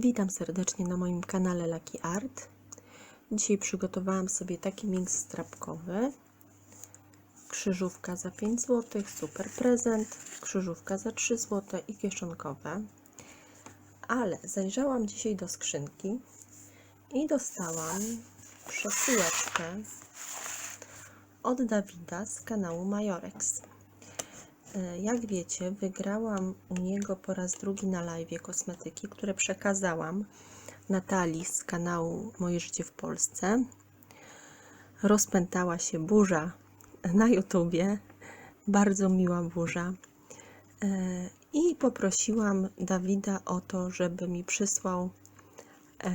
Witam serdecznie na moim kanale Lucky Art. Dzisiaj przygotowałam sobie taki miks strapkowy. Krzyżówka za 5 zł, super prezent, krzyżówka za 3 zł i kieszonkowe. Ale zajrzałam dzisiaj do skrzynki i dostałam przesyłeczkę od Dawida z kanału Majorex. E, Jak wiecie, wygrałam u niego po raz drugi na live kosmetyki, które przekazałam Natalii z kanału Moje Życie w Polsce. Rozpętała się burza na YouTubie, bardzo miła burza. E, I poprosiłam Dawida o to, żeby mi przysłał e,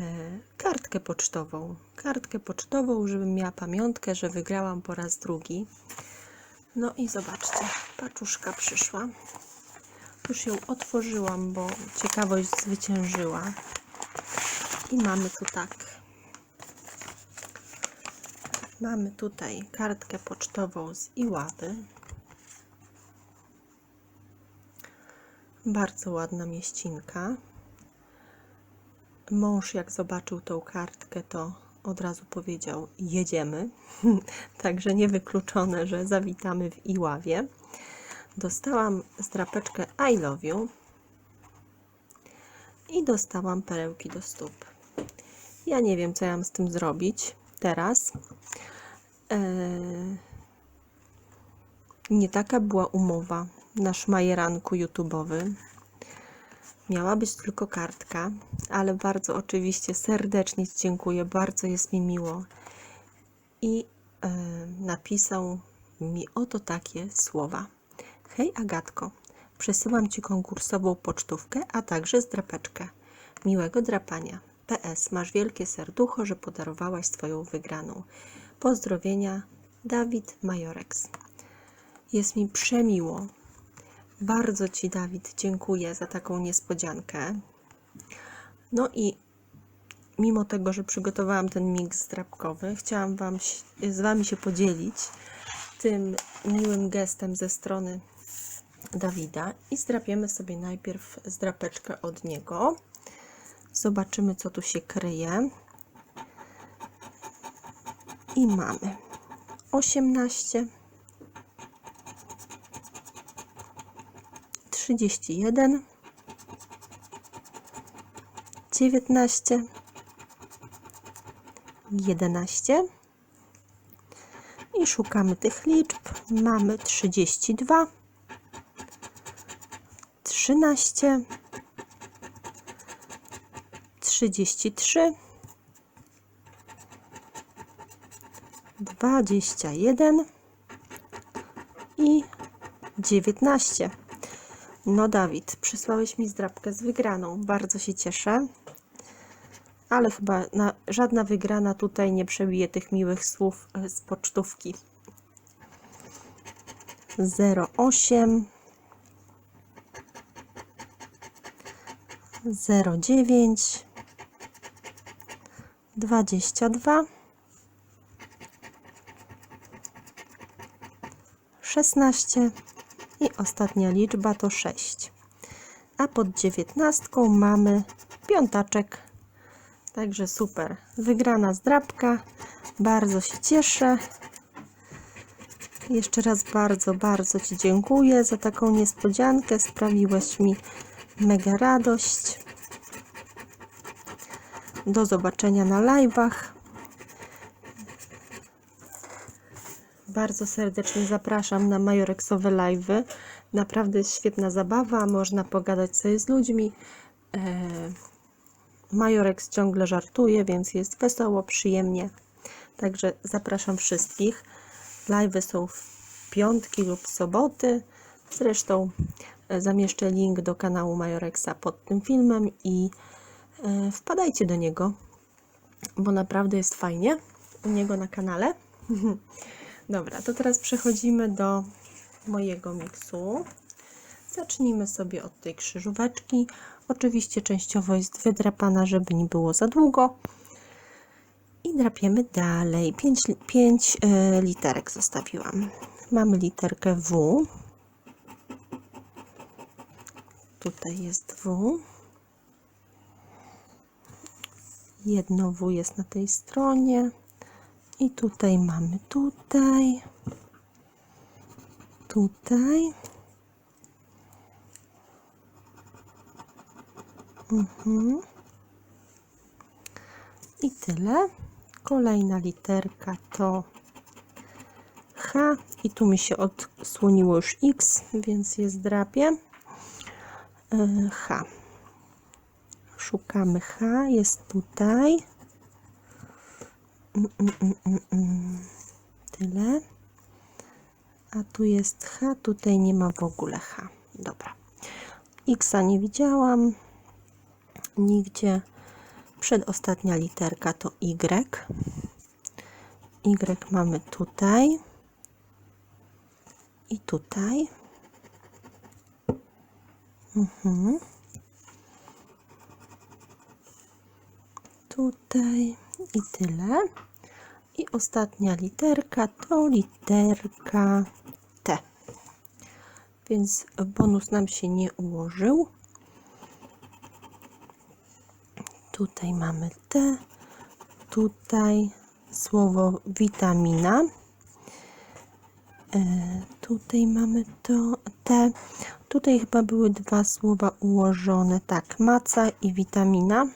kartkę pocztową. Kartkę pocztową, żebym miała pamiątkę, że wygrałam po raz drugi. No i zobaczcie, paczuszka przyszła. Już ją otworzyłam, bo ciekawość zwyciężyła. I mamy tu tak. Mamy tutaj kartkę pocztową z Iławy. Bardzo ładna mieścinka. Mąż, jak zobaczył tą kartkę, to od razu powiedział: Jedziemy. Także niewykluczone, że zawitamy w Iławie. Dostałam strapeczkę I love you i dostałam perełki do stóp. Ja nie wiem, co ja mam z tym zrobić teraz. Eee, nie taka była umowa na szmajeranku YouTube'owym. Miała być tylko kartka, ale bardzo oczywiście serdecznie Ci dziękuję, bardzo jest mi miło. I e, napisał mi oto takie słowa. Hej Agatko, przesyłam Ci konkursową pocztówkę, a także zdrapeczkę. Miłego drapania. PS, masz wielkie serducho, że podarowałaś swoją wygraną. Pozdrowienia, Dawid Majorex. Jest mi przemiło, bardzo Ci, Dawid, dziękuję za taką niespodziankę. No i mimo tego, że przygotowałam ten miks zdrapkowy, chciałam wam, z Wami się podzielić tym miłym gestem ze strony Dawida i zdrapiemy sobie najpierw zdrapeczkę od niego. Zobaczymy, co tu się kryje. I mamy 18 31 19 11 i szukamy tych liczb. Mamy 32 13 33 21 i 19. No, Dawid, przysłałeś mi zdrabkę z wygraną. Bardzo się cieszę. Ale chyba na, żadna wygrana tutaj nie przebije tych miłych słów e, z pocztówki. 08 09 22 16 i ostatnia liczba to 6. A pod dziewiętnastką mamy piątaczek. Także super. Wygrana zdrabka. Bardzo się cieszę. Jeszcze raz bardzo, bardzo Ci dziękuję za taką niespodziankę. Sprawiłeś mi mega radość. Do zobaczenia na live'ach. Bardzo serdecznie zapraszam na Majorexowe live'y. Naprawdę świetna zabawa, można pogadać sobie z ludźmi. E, Majorex ciągle żartuje, więc jest wesoło, przyjemnie. Także zapraszam wszystkich. Live'y są w piątki lub soboty. Zresztą e, zamieszczę link do kanału Majorexa pod tym filmem i e, wpadajcie do niego, bo naprawdę jest fajnie u niego na kanale. Dobra, to teraz przechodzimy do mojego miksu. Zacznijmy sobie od tej krzyżóweczki. Oczywiście częściowo jest wydrapana, żeby nie było za długo. I drapiemy dalej. 5, 5 y, literek zostawiłam. Mamy literkę W. Tutaj jest W. Jedno W jest na tej stronie. I tutaj mamy tutaj. Tutaj. Mhm. I tyle. Kolejna literka to H. I tu mi się odsłoniło już X, więc je zdrapię. E, H. Szukamy H. Jest tutaj. Tyle. A tu jest H. Tutaj nie ma w ogóle H. Dobra. Xa nie widziałam nigdzie. Przedostatnia literka to Y. Y mamy tutaj i tutaj. Mhm. Tutaj i tyle. I ostatnia literka to literka T. Więc bonus nam się nie ułożył. Tutaj mamy T, tutaj słowo witamina. E, tutaj mamy to T. Tutaj chyba były dwa słowa ułożone. Tak, maca i witamina.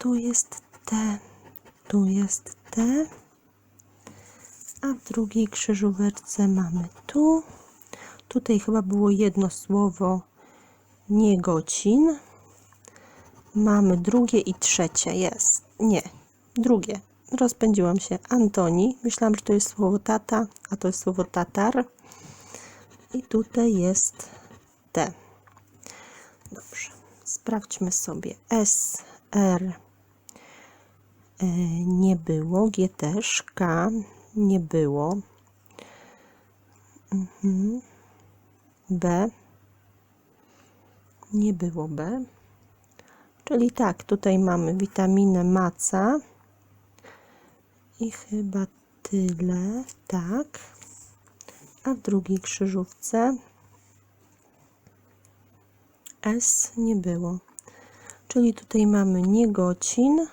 Tu jest T, tu jest T. A w drugiej krzyżóweczce mamy tu. Tutaj chyba było jedno słowo niegocin. Mamy drugie i trzecie. Jest. Nie. Drugie. Rozpędziłam się. Antoni. Myślałam, że to jest słowo tata, a to jest słowo tatar. I tutaj jest T. Dobrze. Sprawdźmy sobie. S, R nie było. G też. K nie było. Mhm. B nie było B. Czyli tak, tutaj mamy witaminę maca i chyba tyle, tak. A w drugiej krzyżówce S nie było. Czyli tutaj mamy niegocin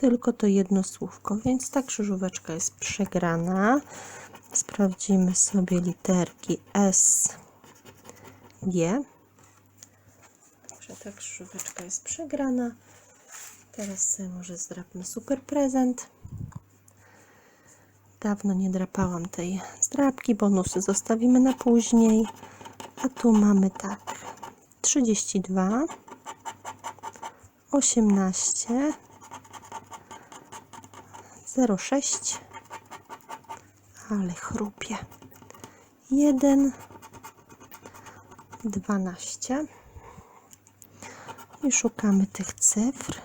tylko to jedno słówko, więc ta krzyżóweczka jest przegrana. Sprawdzimy sobie literki S, G że ta krzyżóweczka jest przegrana. Teraz sobie może zdrapmy super prezent. Dawno nie drapałam tej zdrapki, bonusy zostawimy na później. A tu mamy tak, 32, 18, 06, ale chrupie, 1, 12 i szukamy tych cyfr.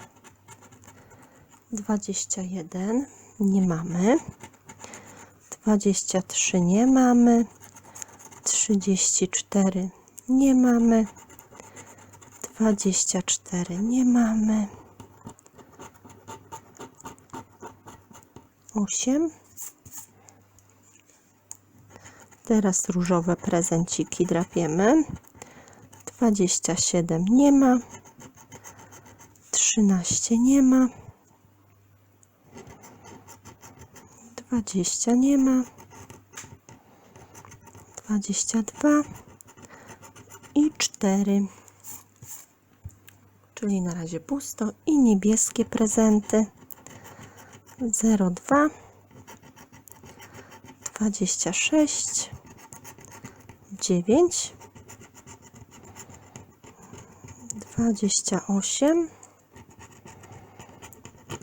21 nie mamy. 23 nie mamy. 34 nie mamy. 24 nie mamy. 8 Teraz różowe prezenciki drapiemy. 27 nie ma. 13 nie ma. 20 nie ma. 22 i 4. Czyli na razie pusto i niebieskie prezenty. 02 26 9 28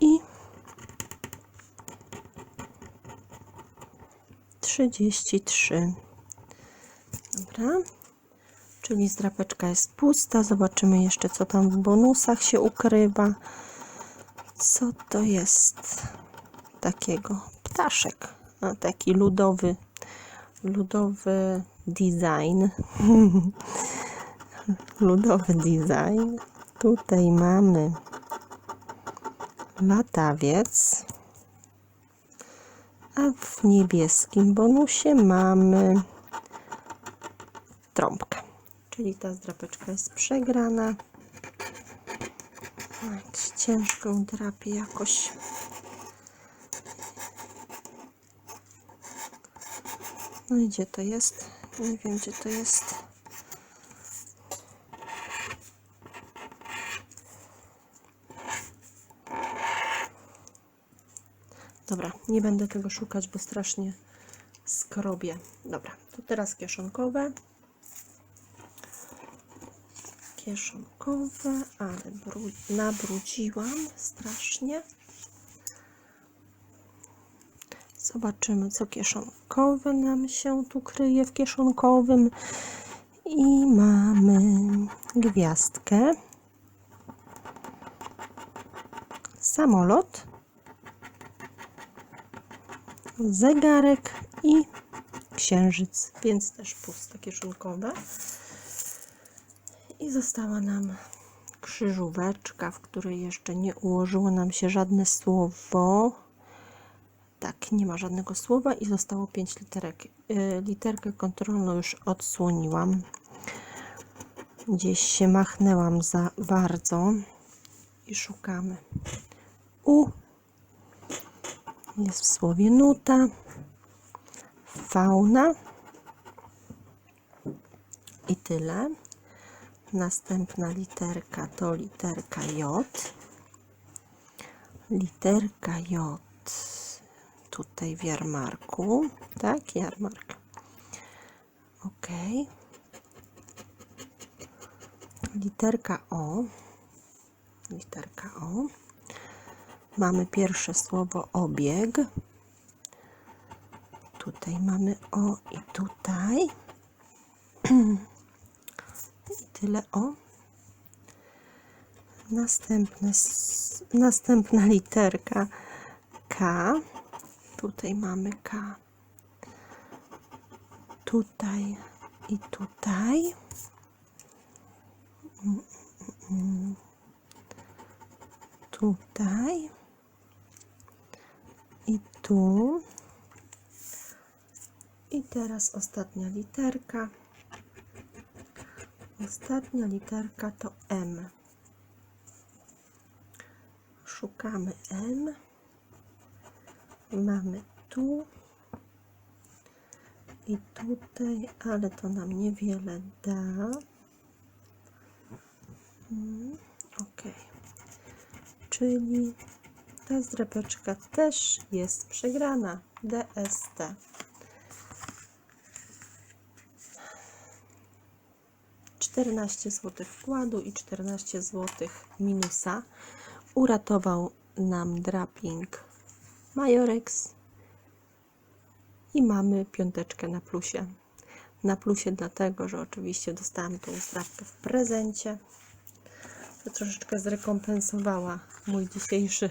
i 33. Dobra. Czyli zdrapeczka jest pusta. Zobaczymy jeszcze, co tam w bonusach się ukrywa. Co to jest takiego? Ptaszek. A, taki ludowy, ludowy design. ludowy design. Tutaj mamy latawiec. A w niebieskim bonusie mamy trąbkę. Czyli ta zdrapeczka jest przegrana. Ciężko drapie jakoś. No i gdzie to jest? Nie wiem, gdzie to jest. Dobra, nie będę tego szukać, bo strasznie skrobię. Dobra, to teraz kieszonkowe. Kieszonkowe, ale bru- nabrudziłam strasznie. Zobaczymy, co kieszonkowe nam się tu kryje w kieszonkowym. I mamy gwiazdkę, samolot, zegarek i księżyc, więc też puste kieszonkowe. I została nam krzyżóweczka, w której jeszcze nie ułożyło nam się żadne słowo. Tak, nie ma żadnego słowa i zostało pięć literek. Y, Literkę kontrolną już odsłoniłam. Gdzieś się machnęłam za bardzo i szukamy. U jest w słowie nuta, fauna i tyle. Następna literka to literka J. Literka J tutaj w jarmarku, tak? Jarmark. Ok. Literka O. Literka O. Mamy pierwsze słowo obieg. Tutaj mamy O i tutaj. I tyle O. Następne, następna literka K. Tutaj mamy K. Tutaj i tutaj. Tutaj i tu. I teraz ostatnia literka. Ostatnia literka to M. Szukamy M. Mamy tu i tutaj, ale to nam niewiele da. Mm, ok. Czyli ta zdrapeczka też jest przegrana. DST. Czternaście zł wkładu i 14 zł minusa. Uratował nam draping Majorex i mamy piąteczkę na plusie. Na plusie dlatego, że oczywiście dostałam tą zdrapkę w prezencie. To troszeczkę zrekompensowała mój dzisiejszy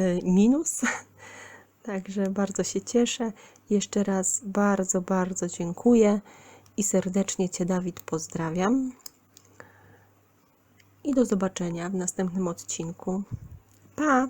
y, minus. Także bardzo się cieszę. Jeszcze raz bardzo, bardzo dziękuję i serdecznie Cię, Dawid, pozdrawiam. I do zobaczenia w następnym odcinku. Pa!